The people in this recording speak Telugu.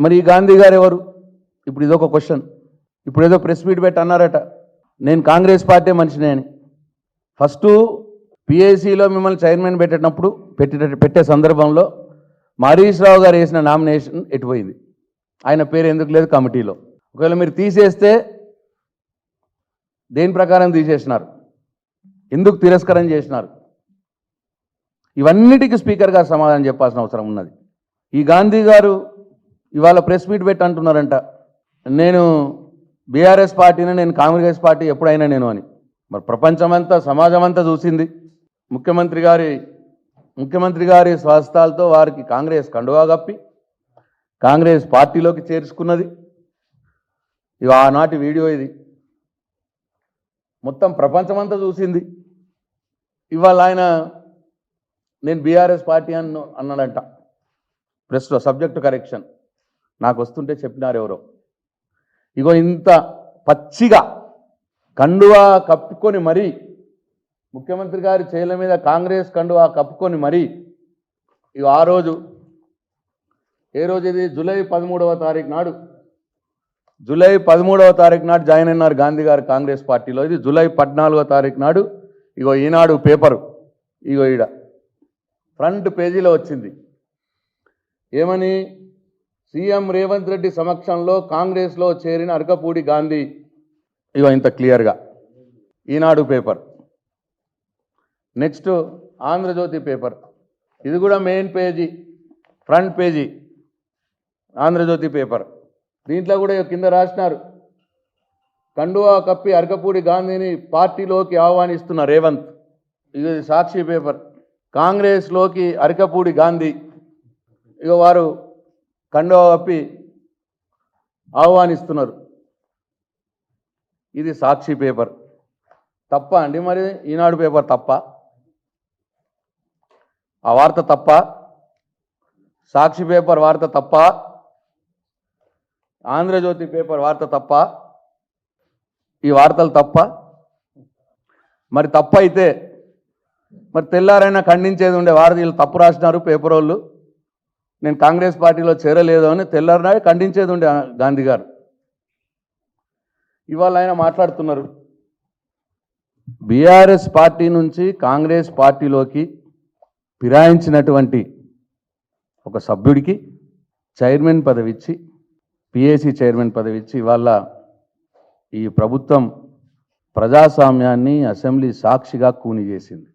మరి ఈ గాంధీ గారు ఎవరు? ఇప్పుడు ఇదొక క్వశ్చన్ ఇప్పుడు ఏదో ప్రెస్ మీట్ పెట్టి అన్నారట. నేను కాంగ్రెస్ పార్టీ మనిషినే అని. ఫస్ట్ పిఏసీలో మిమ్మల్ని చైర్మన్ పెట్టేటప్పుడు పెట్టే పెట్టే సందర్భంలో హరీష్ రావు గారు వేసిన నామినేషన్ ఎటుపోయింది? ఆయన పేరు ఎందుకు లేదు కమిటీలో? ఒకవేళ మీరు తీసేస్తే దేని ప్రకారం తీసేసినారు? ఎందుకు తిరస్కరణ చేసినారు? ఇవన్నిటికీ స్పీకర్ గారు సమాధానం చెప్పాల్సిన అవసరం ఉన్నది. ఈ గాంధీ గారు ఇవాళ ప్రెస్ మీట్ పెట్టి అంటున్నారంట. నేను బీఆర్ఎస్ పార్టీని నేను కాంగ్రెస్ పార్టీ ఎప్పుడైనా నేను అని. మరి ప్రపంచమంతా సమాజం అంతా చూసింది. ముఖ్యమంత్రి గారి ముఖ్యమంత్రి గారి స్వస్థాలతో వారికి కాంగ్రెస్ కండువా కప్పి కాంగ్రెస్ పార్టీలోకి చేర్చుకున్నది. ఇవి ఆనాటి వీడియో ఇది. మొత్తం ప్రపంచమంతా చూసింది. ఇవాళ ఆయన నేను బీఆర్ఎస్ పార్టీ అన్న అన్నాడంట. ప్రెస్లో సబ్జెక్టు కరెక్షన్. నాకు వస్తుంటే చెప్పినారు ఎవరో. ఇగో ఇంత పచ్చిగా కండువా కప్పుకొని మరీ ముఖ్యమంత్రి గారి చేల మీద కాంగ్రెస్ కండువా కప్పుకొని మరీ ఇగో ఆ రోజు ఏ రోజు ఇది? జూలై పదమూడవ తారీఖు నాడు. జూలై పదమూడవ తారీఖు నాడు జాయిన్ అయినారు గాంధీ గారు కాంగ్రెస్ పార్టీలో. ఇది జూలై పద్నాలుగో తారీఖు నాడు. ఇగో ఈనాడు పేపరు. ఇగో ఈడ. ఫ్రంట్ పేజీలో వచ్చింది. ఏమని? సీఎం రేవంత్ రెడ్డి సమక్షంలో కాంగ్రెస్లో చేరిన అరకపూడి గాంధీ. ఇగో ఇంత క్లియర్గా. Eenadu paper. Next Andhrajyothi paper. ఇది కూడా main page front page Andhrajyothi paper. దీంట్లో కూడా కింద రాసినారు. కండువా కప్పి అరకపూడి గాంధీని పార్టీలోకి ఆహ్వానిస్తున్న రేవంత్. ఇది సాక్షి పేపర్. కాంగ్రెస్లోకి అరకపూడి గాంధీ. ఇక వారు కండువా ఆహ్వానిస్తున్నారు. ఇది సాక్షి పేపర్. తప్ప అండి మరి ఈనాడు పేపర్ తప్ప? ఆ వార్త తప్ప? సాక్షి పేపర్ వార్త తప్ప? ఆంధ్రజ్యోతి పేపర్ వార్త తప్ప? ఈ వార్తలు తప్ప? మరి తప్ప అయితే మరి తెల్లారైనా ఖండించేది ఉండే వారు తప్పు రాసినారు పేపర్ వాళ్ళు నేను కాంగ్రెస్ పార్టీలో చేరలేదు అని తెల్లారినాడు ఖండించేది ఉండే గాంధీ గారు. ఇవాళ ఆయన మాట్లాడుతున్నారు. బీఆర్ఎస్ పార్టీ నుంచి కాంగ్రెస్ పార్టీలోకి ఫిరాయించినటువంటి ఒక సభ్యుడికి చైర్మన్ పదవి ఇచ్చి పిఏసి చైర్మన్ పదవి ఇచ్చి ఇవాళ ఈ ప్రభుత్వం ప్రజాస్వామ్యాన్ని అసెంబ్లీ సాక్షిగా కూని చేసింది